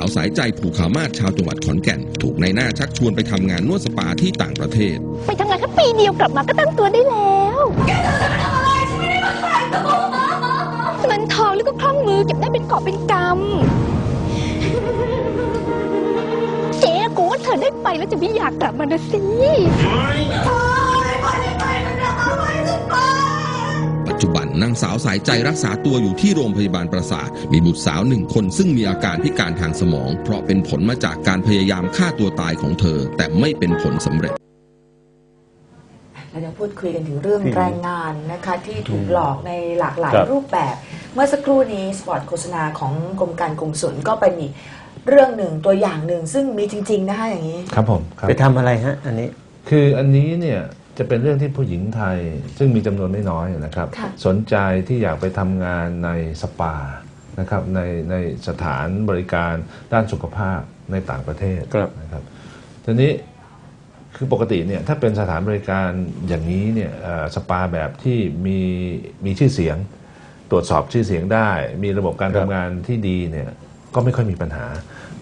าวสายใจผูกขามาศชาวจังหวัดขอนแก่น ถูกนายหน้าชักชวนไปทำงานนวดสปาที่ต่างประเทศ ไปทำงานแค่ปีเดียวกลับมาก็ตั้งตัวได้แล้วเงินทองแล้วก็คล่องมือเก็บได้เป็นกอบเป็นกำเจ๊กูว่าเธอได้ไปแล้วจะไม่อยากกลับมานะสิ จจุบันนางสาวสายใจรักษาตัวอยู่ที่โรงพยาบาลประสาท มีบุตรสาวหนึ่งคนซึ่งมีอาการพิการทางสมอง เพราะเป็นผลมาจากการพยายามฆ่าตัวตายของเธอ แต่ไม่เป็นผลสำเร็จเราจะพูดคุยกันถึงเรื่องแรงงานนะคะที่ถูกหลอกในหลากหลายครับรูปแบบ เมื่อสักครู่นี้สปอตโฆษณาของกรมการกงสุลก็เป็นอีกเรื่องหนึ่งตัวอย่างหนึ่งซึ่งมีจริง ๆ นะคะอย่างนี้ ครับผมครับไปทำอะไรฮะ อันนี้ คืออันนี้เนี่ย จะเป็นเรื่องที่ผู้หญิงไทย ซึ่งมีจำนวนไม่น้อยนะครับค่ะสนใจที่อยากไปทำงานในสปานะครับในในสถานบริการด้านสุขภาพในต่างประเทศครับนะครับทีนี้คือปกติเนี่ยถ้าเป็นสถานบริการอย่างนี้เนี่ยเอ่อสปาแบบที่มีมีชื่อเสียง ตรวจสอบชื่อเสียงได้ มีระบบการครัทำบงานที่ดีเนี่ยก็ไม่ค่อยมีปัญหา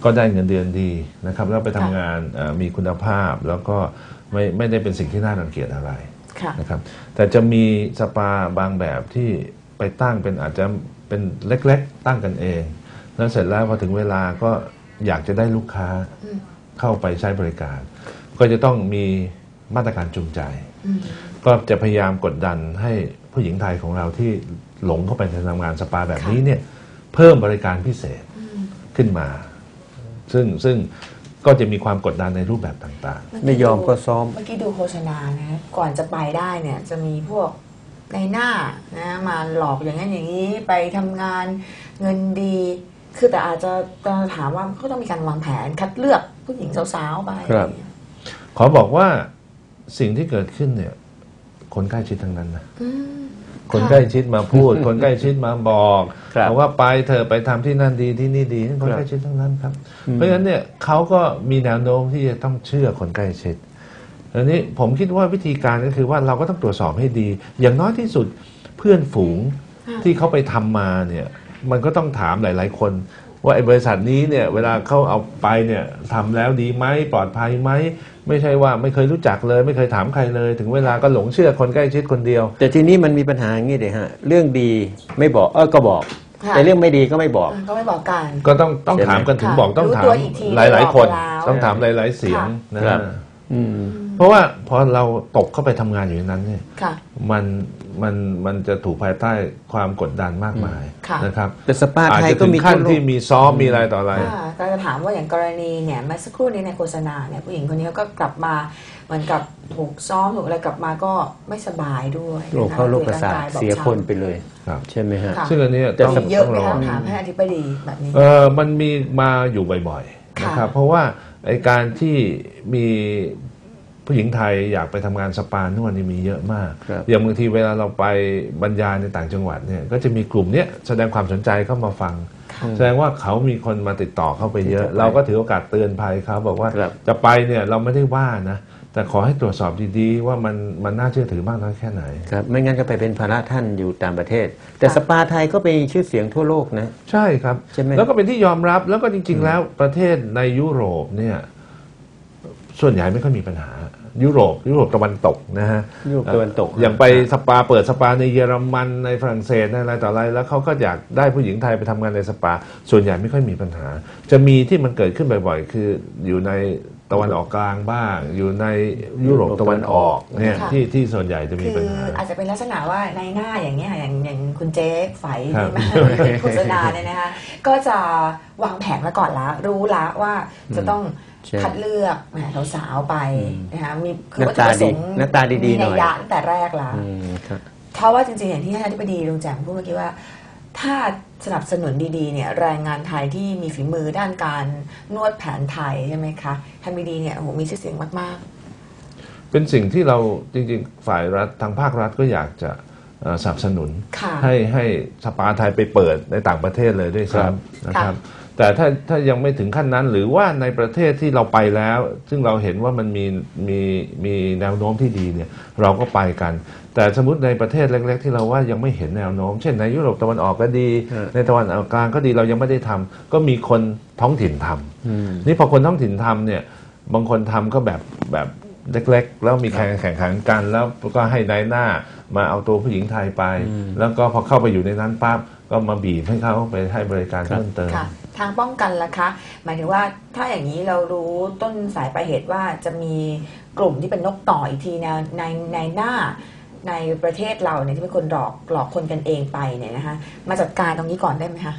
ก็ได้เงินเดือนดีนะครับ แล้วไปทำค่ะงานเอ่อมีคุณภาพแล้วก็ไม่ไม่ได้เป็นสิ่งที่น่ารังเกียจอะไรค่ะ นะครับแต่จะมีสปาบางแบบที่ไปตั้งเป็นอาจจะเป็นเล็กๆ ตั้งกันเอง แล้วเสร็จแล้วพอถึงเวลาก็อยากจะได้ลูกค้าอืมเข้าไปใช้บริการ ก็จะต้องมีมาตรการจูงใจ อืมก็จะพยายามกดดันให้ผู้หญิงไทยของเราที่หลงเข้าไปในทำงานสปาแบบนี้เนี่ยเพิ่มบริการพิเศษอืม ขึ้นมา ซึ่งซึ่งก็จะมีความกดดันในรูปแบบต่างไม่ยอมก็ซ้อม เมื่อกี้ดูโฆษณานะ ก่อนจะไปได้เนี่ยจะมีพวกในหน้านะมาหลอกอย่างนั้นอย่างนี้ไปทำงานเงินดี คือแต่อาจจะจะถามว่าก็ต้องมีการวางแผนคัดเลือกผู้หญิงสาวๆไปครับ ๆ ขอบอกว่าสิ่งที่เกิดขึ้นเนี่ย คนใกล้ชิดทั้งนั้นนะอืมคนใกล้ชิดมาพูด คนใกล้ชิดมาบอกครับบอกว่าไปเธอะไปทำที่นั่นดีที่นี่ดีนั่นคนครับใกล้ชิดทั้งนั้นครับอืมเพราะฉะนั้นเนี่ยเขาก็มีแนวโน้มที่จะต้องเชื่อคนใกล้ชิดอันนี้ผมคิดว่าวิธีการก็คือว่าเราก็ต้องตรวจสอบให้ดี อย่างน้อยที่สุดเพื่อนฝูงค่ะที่เขาไปทำมาเนี่ย มันก็ต้องถามหลาย ๆ คน ว่าไอ้บริษัทนี้เนี่ยเวลาเขาเอาไปเนี่ยทำแล้วดีไหมปลอดภัยไหมไม่ใช่ว่าไม่เคยรู้จักเลยไม่เคยถามใครเลย ถึงเวลาก็หลงเชื่อคนใกล้ชิดคนเดียว แต่ทีนี้มันมีปัญหาอย่างนี้เลยฮะ เรื่องดีไม่บอกเออก็บอก ค่ะ แต่เรื่องไม่ดีก็ไม่บอก ก็ไม่บอกกัน ก็ต้องต้องใช่ไหมถามกันถึงค่ะบอกต้องรู้ถาตัวมอีกทีหลาย ๆ คนบอกแล้ว ต้องถามหลาย ๆ เสียงค่ะนะครับอืม เพราะว่าพอเราตกเข้าไปทำงานอยู่ในนั้นเนี่ยค่ะมันมันมันจะถูกภายใต้ความกดดันมากมายค่ะนะครับแต่สปาอาจไทยจะก็ถึงมีขั้นทั่วโลกที่มีซ้อมมีอะไรต่ออะไรค่ะก็จะถามว่าอย่างกรณีเนี่ยเมื่อสักครู่นี้ในโฆษณาเนี่ยผู้หญิงคนนี้ก็กลับมาเหมือนกับถูกซ้อมถูกอะไรกลับมาก็ไม่สบายด้วยโรคนะคะเข้าโรคประสาทร่งกบเสียช้ำคนไปเลยครับใช่ไหมฮะค่ะซึ่งอันนี้แต่ต้องมีเยอะต้องไหมรอคะถามให้อธิบดีแบบนี้เออมันมีมาอยู่บ่อยๆค่ะนะครับเพราะว่าไอการที่มี ผู้หญิงไทยอยากไปทำงานสปานวดนี่มีเยอะมากครับอย่างบางทีเวลาเราไปบรรยายในต่างจังหวัดเนี่ยก็จะมีกลุ่มเนี้ยแสดงความสนใจเข้ามาฟัง แสดงว่าเขามีคนมาติดต่อเข้าไปเยอะที่จะไปเราก็ถือโอกาสเตือนภัยเขาบอกว่าครับจะไปเนี่ยเราไม่ได้ว่านะแต่ขอให้ตรวจสอบดีๆ ว่ามันมันน่าเชื่อถือมากน้อยแค่ไหนครับไม่งั้นก็ไปเป็นภาระท่านอยู่ต่างประเทศ แต่สปาไทยก็เป็นชื่อเสียงทั่วโลกนะ ใช่ครับใช่ไหมแล้วก็เป็นที่ยอมรับแล้วก็จริง ๆ แล้วประเทศในยุโรปเนี่ยส่วนใหญ่ไม่ค่อยมีปัญหา ยุโรปยุโรปตะวันตกนะฮะยุโรปตะวันตก อย่างไปสปาเปิดสปาในเยอรมันในฝรั่งเศสในอะไรต่ออะไร แล้วเขาก็อยากได้ผู้หญิงไทยไปทำงานในสปา ส่วนใหญ่ไม่ค่อยมีปัญหา จะมีที่มันเกิดขึ้นบ่อยๆ คืออยู่ในตะวันออกกลางบ้าง อยู่ในยุโรปตะวันออกเนี่ยค่ะที่ที่ส่วนใหญ่จะมีคือปัญหาอาจจะเป็นลักษณะว่าในหน้าอย่างเงี้ยอย่างอย่างคุณเจ๊ไฝครับที่มาโฆษณาเนี่ยนะคะก็จะวางแผนมาก่อนละรู้ละว่าจะต้องใช่ คัดเลือกแหมสาวๆไปนะคะมีคือหน้าวัตถุตาประสดีงค์หน้าตาดีๆหน่อยมีนัยยะตั้งแต่แรกละอืมครับเพราะว่าจริงๆอย่างที่ท่านอธิบดีลุงแจงพูดเมื่อกี้ว่า ถ้าสนับสนุนดีๆเนี่ยแรงงานไทยที่มีฝีมือด้านการนวดแผนไทยใช่ไหมคะทำดีๆเนี่ยโอ้โหมีชื่อเสียงมากเป็นสิ่งที่เราจริงๆ ฝ่ายรัฐทางภาครัฐก็อยากจะเอ่อสนับสนุนๆค่ะให้ให้สปาไทยไปเปิดในต่างประเทศเลยด้วยครับซ้ำนะครับค่ะ แต่ถ้าถ้ายังไม่ถึงขั้นนั้น หรือว่าในประเทศที่เราไปแล้ว ซึ่งเราเห็นว่ามันมีมีมีแนวโน้มที่ดีเนี่ยเราก็ไปกัน แต่สมมติในประเทศเล็ก ๆ ที่เราว่ายังไม่เห็นแนวโน้ม เช่นในยุโรปตะวันออกก็ดีฮะในตะวันออกกลางก็ดีเรายังไม่ได้ทำก็มีคนท้องถิ่นทำอืมนี่พอคนท้องถิ่นทำเนี่ยบางคนทำก็แบบแบบเล็กๆ แล้วมีแข่งแข่งขันกันแล้วก็ให้นายหน้ามาเอาตัวผู้หญิงไทยไปอืมแล้วก็พอเข้าไปอยู่ในนั้นปั๊บก็มาบีบให้เขาไปให้บริการเพิ่มเติมค่ะ ทางป้องกันล่ะคะ หมายถึงว่าถ้าอย่างนี้เรารู้ต้นสายปลายเหตุว่าจะมีกลุ่มที่เป็นนกต่ออีกทีในในในหน้าในประเทศเราเนี่ยที่เป็นคนหลอกหลอกคนกันเองไปเนี่ยนะคะมาจัดการตรงนี้ก่อนได้ไหมคะ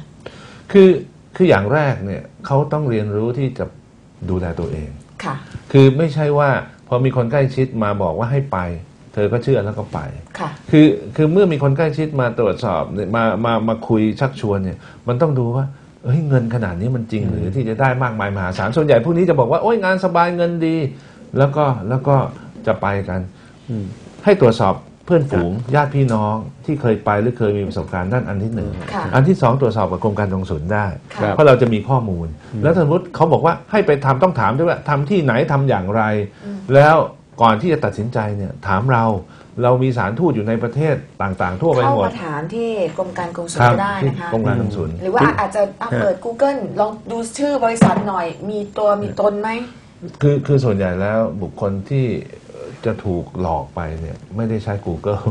คือคืออย่างแรกเนี่ยเขาต้องเรียนรู้ที่จะดูแลตัวเองค่ะ คือไม่ใช่ว่าพอมีคนใกล้ชิดมาบอกว่าให้ไป เธอก็เชื่อแล้วก็ไปค่ะคือคือเมื่อมีคนใกล้ชิดมาตรวจสอบเนี่ยมามามาคุยชักชวนเนี่ย มันต้องดูว่า เอ้ยเงินขนาดนี้มันจริงหรือที่จะได้มากมายมหาศาลส่วนใหญ่พวกนี้จะบอกว่าโอ้ยงานสบายเงินดี แล้วก็แล้วก็จะไปกันอืมให้ตรวจสอบเพื่อนฝูงญาติพี่น้องที่เคยไปหรือเคยมีประสบการณ์นั่นอันที่หนึ่งค่ะอันที่สองตรวจสอบกับกรมการกงสุลได้ค่ะเพราะเราจะมีข้อมูล แล้วสมมติเขาบอกว่าให้ไปทำต้องถามด้วยว่าทำที่ไหนทำอย่างไร แล้วก่อนที่จะตัดสินใจเนี่ยถามเรา เรามีสารทูตอยู่ในประเทศต่างๆ ทั่วไปเข้าหมดมาถามที่กรมการกงสุลครับก็ได้ที่นะคะกรมการกงสุลหรือว่าอาจจะอะเปิด Google ลองดูชื่อบริษัทหน่อย มีตัวมีตนไหมคือคือส่วนใหญ่แล้วบุคคลที่จะถูกหลอกไปเนี่ยไม่ได้ใช้ Google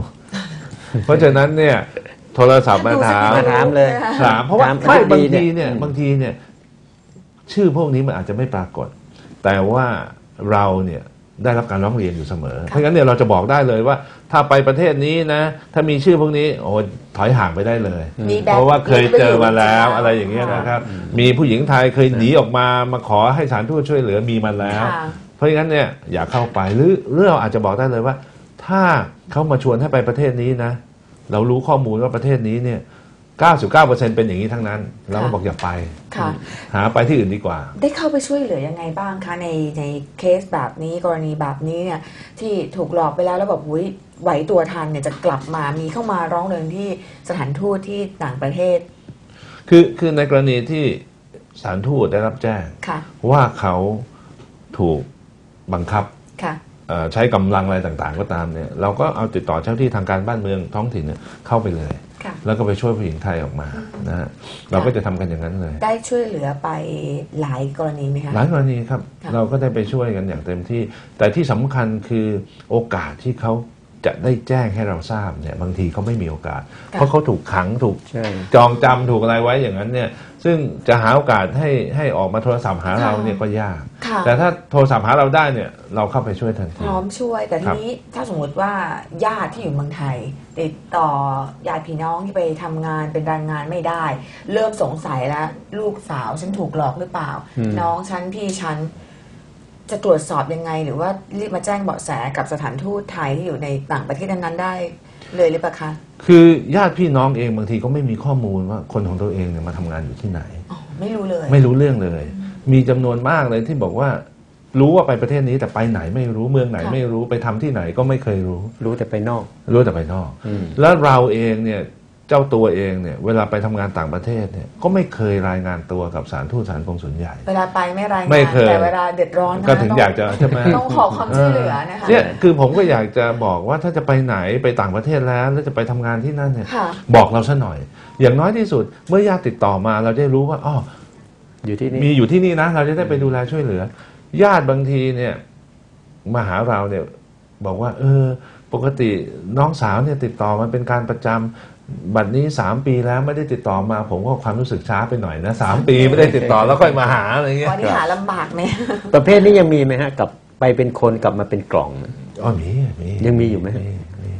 เพราะฉะนั้นเนี่ยโทรศัพท์มาถามมาถามเลยถามเพราะว่าถามไม่คดีบางทีเนี่เนี่ยยอืมบางทีเนี่ย ชื่อพวกนี้มันอาจจะไม่ปรากฏ แต่ว่าเราเนี่ย ได้รับการร้องเรียนอยู่เสมอ เพราะงั้นเนี่ยเราจะบอกได้เลยว่า ถ้าไปประเทศนี้นะ ถ้ามีชื่อพวกนี้โอ้ถอยห่างไปได้เลย มีแบ็คเพราะว่าเคยเจอมาแล้วมีอะไรอย่างเงี้ยค่ะนะครับ มีผู้หญิงไทยเคยหนีออกมามาขอให้สารทูตช่วยเหลือมีมาแล้ว ค่ะ เพราะงั้นเนี่ยอย่าเข้าไปหรือหรือเราอาจจะบอกได้เลยว่า ถ้าเขามาชวนให้ไปประเทศนี้นะ เรารู้ข้อมูลว่าประเทศนี้เนี่ย 99%เป็นอย่างนี้ทั้งนั้นเราก็บอกอย่าไปค่ะ หาไปที่อื่นดีกว่า ได้เข้าไปช่วยเหลือยังไงบ้างคะในในเคสแบบนี้กรณีแบบนี้เนี่ยที่ถูกหลอกไปแล้วแล้วแบบหุยไหวตัวทันเนี่ยจะกลับมามีเข้ามาร้องเรียนที่สถานทูตที่ต่างประเทศ คือคือในกรณีที่สารทูตได้รับแจ้งค่ะ ว่าเขาถูกบังคับค่ะเอ่อใช้กำลังอะไรต่างๆ ก็ตามเนี่ยเราก็เอาติดต่อเจ้าที่ทางการบ้านเมืองท้องถิ่นเนี่ยเข้าไปเลยค่ะ แล้วก็ไปช่วยผู้หญิงไทยออกมานะฮะเราก็จะทำกันอย่างนั้นเลย ได้ช่วยเหลือไปหลายกรณีไหมคะหลายกรณีครับค่ะเราก็ได้ไปช่วยกันอย่างเต็มที่ แต่ที่สำคัญคือโอกาสที่เขาจะได้แจ้งให้เราทราบเนี่ยบางทีเขาไม่มีโอกาส เพราะเขาถูกขังถูกใช่จองจำถูกอะไรไว้อย่างนั้นเนี่ย ซึ่งจะหาโอกาสให้ให้ออกมาโทรศัพท์หาเราเนี่ยก็ยาก ค่ะแต่ถ้าโทรศัพท์หาเราได้เนี่ยเราเข้าไปช่วยทันพที ร้อมช่วย แต่คทีรับ นี้ถ้าสมมติว่าญาติที่อยู่เมืองไทย ติดต่อญาติพี่น้องที่ไปทำงานเป็นแรงงานไม่ได้ เริ่มสงสัยแล้ว ลูกสาวฉันถูกหลอกหรือเปล่าอืมน้องฉันพี่ฉันจะตรวจสอบยังไง หรือว่ารีบมาแจ้งเบาะแสกับสถานทูตไทยที่อยู่ในต่างประเทศนั้นๆได้ เลยหรือเปล่าคะ คือญาติพี่น้องเองบางทีก็ไม่มีข้อมูลว่าคนของตัวเองเนี่ยมาทำงานอยู่ที่ไหน อ๋อ ไม่รู้เลย ไม่รู้เรื่องเลย มีจำนวนมากเลยที่บอกว่า รู้ว่าไปประเทศนี้แต่ไปไหนไม่รู้เมืองไหนค่ะ ไม่รู้ไปทำที่ไหนก็ไม่เคยรู้ รู้แต่ไปนอก รู้แต่ไปนอก อืม แล้วเราเองเนี่ย เจ้าตัวเองเนี่ยเวลาไปทำงานต่างประเทศเนี่ยก็ไม่เคยรายงานตัวกับสารทูตสารกงสุลใหญ่ เวลาไปไม่รายงาน ไม่เคย แต่เวลาเดือดร้อนนะก็ถึงอยากจะใช่ไหม ต้องขอความช่วยเหลือนะคะเนี่ยคือผมก็อยากจะบอกว่าถ้าจะไปไหนไปต่างประเทศแล้วแล้วจะไปทำงานที่นั่นเนี่ย ค่ะ บอกเราซะหน่อย อย่างน้อยที่สุดเมื่อญาติติดต่อมาเราจะได้รู้ว่าอ๋ออยู่ที่นี่มีอยู่ที่นี่นะ เราจะได้ไปดูแลช่วยเหลือ ญาติบางทีเนี่ยมาหาเราเนี่ยบอกว่า เออ ปกติน้องสาวเนี่ยติดต่อมาเป็นการประจำ บัดนี้สามปีแล้วไม่ได้ติดต่อมา ผมก็ความรู้สึกช้าไปหน่อยนะสามปีไม่ได้ติดต่อแล้วค่อยมาหาอะไรเงี้ยวันนี้หาลำบากไหมประเภทนี้ยังมีไหมฮะกับไปเป็นคนกลับมาเป็นกล่องอ๋อมีมียังมีอยู่ไหมมี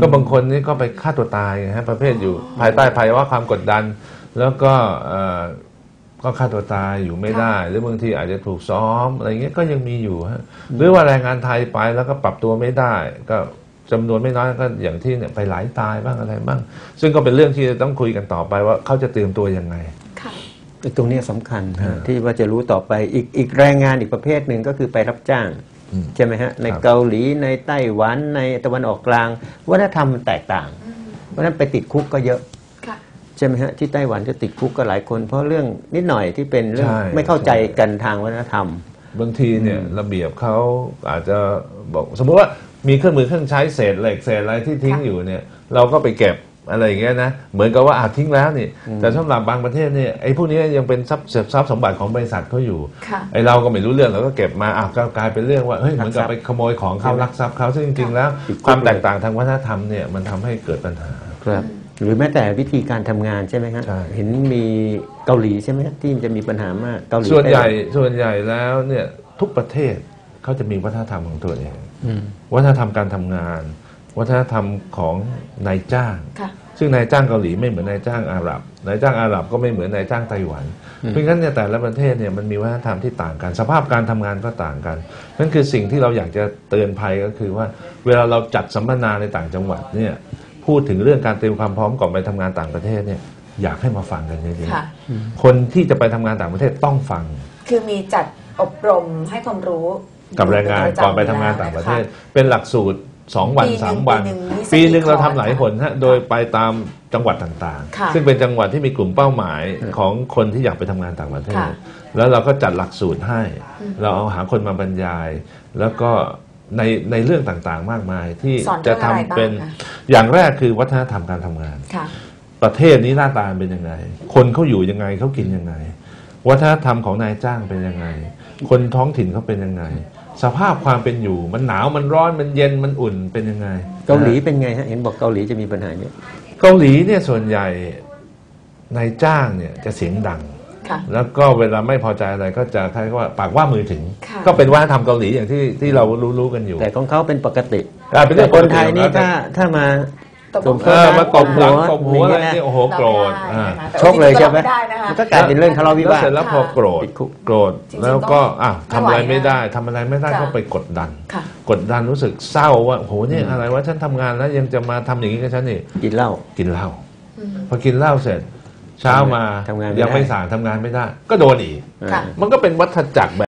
ก็บางคนนี่ก็ไปฆ่าตัวตายนะฮะประเภทอยู่ภายใต้ภาวะความกดดัน แล้วก็เอ่อก็ฆ่าตัวตายอยู่ไม่ได้ หรือบางทีอาจจะถูกซ้อมอะไรเงี้ยก็ยังมีอยู่ฮะหรือว่าแรงงานไทยไปแล้วก็ปรับตัวไม่ได้ก็ จำนวนไม่น้อยก็อย่างที่เนี่ยไปหลายตายบ้างอะไรบ้าง ซึ่งก็เป็นเรื่องที่จะต้องคุยกันต่อไปว่าเขาจะเตรียมตัวยังไงค่ะตรงเนี้ยสำคัญฮะอ่าที่ว่าจะรู้ต่อไปอีกอีกแรงงานอีกประเภทหนึ่งก็คือไปรับจ้างอืมใช่ไหมฮะในครับเกาหลีในไต้หวันในตะวันออกกลาง วัฒนธรรมมันแตกต่าง เพราะฉะนั้นไปติดคุกก็เยอะค่ะใช่ไหมฮะที่ไต้หวันก็ติดคุกก็หลายคน เพราะเรื่องนิดหน่อยที่เป็นเรื่องใช่ไม่เข้าใจกันทางวัฒนธรรม บางทีเนี่ยระเบียบเขาอาจจะบอกสมมุติว่า มีเครื่องมือเครื่องใช้เศษเหล็กเศษอะไรที่ทิ้งค่ะอยู่เนี่ย เราก็ไปเก็บอะไรอย่างเงี้ยนะเหมือนกับว่าอาทิ้งแล้วนี่แต่สำหรับบางประเทศเนี่ยไอ้พวกนี้ยังเป็นทรัพย์ทรัพย์สมบัติของบริษัทเขาอยู่ค่ะไอ้เราก็ไม่รู้เรื่องเราก็เก็บมาอ้าวก็กลายเป็นเรื่องว่าเฮ้ยเหมือนกับไปขโมยของเขาลักทรัพย์เขาซึ่งจริงๆแล้วติดคุกความแตกต่างทางวัฒนธรรมเนี่ยมันทำให้เกิดปัญหาครับหรือแม้แต่วิธีการทำงานใช่ไหมฮะใช่เห็นมีเกาหลีใช่ไหมฮะที่จะมีปัญหามากเกาหลีส่วนใหญ่ไต้ส่วนใหญ่แล้วเนี่ยทุกประเทศเขาจะมีวัฒนธรรมของตัวเองอืม วัฒนธรรมการทำงาน วัฒนธรรมของนายจ้างค่ะซึ่งนายจ้างเกาหลีไม่เหมือนนายจ้างอาหรับ นายจ้างอาหรับก็ไม่เหมือนนายจ้างไต้หวัน เพราะงั้นเนี่ยแต่ละประเทศเนี่ยมันมีวัฒนธรรมที่ต่างกัน สภาพการทำงานก็ต่างกัน นั่นคือสิ่งที่เราอยากจะเตือนภัยก็คือว่า เวลาเราจัดสัมมนาในต่างจังหวัดเนี่ยพูดถึงเรื่องการเตรียมความพร้อมก่อนไปทำงานต่างประเทศเนี่ยอยากให้มาฟังกันเยอะค่ะๆคนที่จะไปทำงานต่างประเทศต้องฟัง คือมีจัดอบรมให้ความรู้ กับแรงงานก่อนไปทำงานต่างประเทศ เป็นหลักสูตรสองวัน ปีหนึ่งสามวัน ปีหนึ่งมีสักปีหนึ่งกี่เราคอร์สทำหลายหนฮะโดยไปตามจังหวัดต่างค่ะๆ ซึ่งเป็นจังหวัดที่มีกลุ่มเป้าหมายของคนที่อยากไปทำงานต่างประเทศ ค่ะ แล้วเราก็จัดหลักสูตรให้ เราเอาหาคนมาบรรยาย แล้วก็ในในเรื่องต่างๆมากมายที่สอนจะเรื่องอะไรทำเป็นบ้างคะ อย่างแรกคือวัฒนธรรมการทำงาน ค่ะ ประเทศนี้หน้าตาเป็นยังไง คนเขาอยู่ยังไงเขากินยังไง วัฒนธรรมของนายจ้างเป็นยังไง คนท้องถิ่นเขาเป็นยังไง สภาพความเป็นอยู่ มันหนาวมันร้อนมันเย็นมันอุ่นเป็นยังไง เกาหลีเป็นไงฮะเห็นบอกเกาหลีจะมีปัญหาเยอะเกาหลีเนี่ยส่วนใหญ่นายจ้างเนี่ยจะเสียงดังค่ะแล้วก็เวลาไม่พอใจอะไรก็จะคล้ายๆว่าปากว่ามือถึงค่ะก็เป็นวัฒนธรรมเกาหลีอย่างที่ที่เรารู้ๆกันอยู่ แต่ของเขาเป็นปกติอ่าเป็นเรื่แต่องคปนกติไทยนี่แล้วแต่ถ้าถ้ามา ตบสมเออมากบหลังกบหัวอะไรอย่างเงี้ยนะเนี่ยโอ้โหโกรธอ่าแต่ชกเลยใช่ไหมราด้นะคะ มันก็กลายเป็นเรื่องทะเลาะวิแล้ววาทเสร็จแล้วพอโกรธติดคุก โกรธจริงๆแล้วก็ต้องอะทำอะไรไม่ไหวไม่ได้นะทำอะไรไม่ได้จ้ะก็ไปกดดัน ค่ะกดดันรู้สึกเศร้าว่าโอ้โหเนี่ยอะไรว่าฉันทำงานแล้วยังจะมาทำอย่างนี้กับฉันนี่กินเหล้า กินเหล้าอืม พอกินเหล้าเสร็จ เช้ามาทำงานไม่ได้ ยังไม่สั่งทำงานไม่ได้ ก็โดนอีก ค่ะ มันก็เป็นวัฏจักรแบบ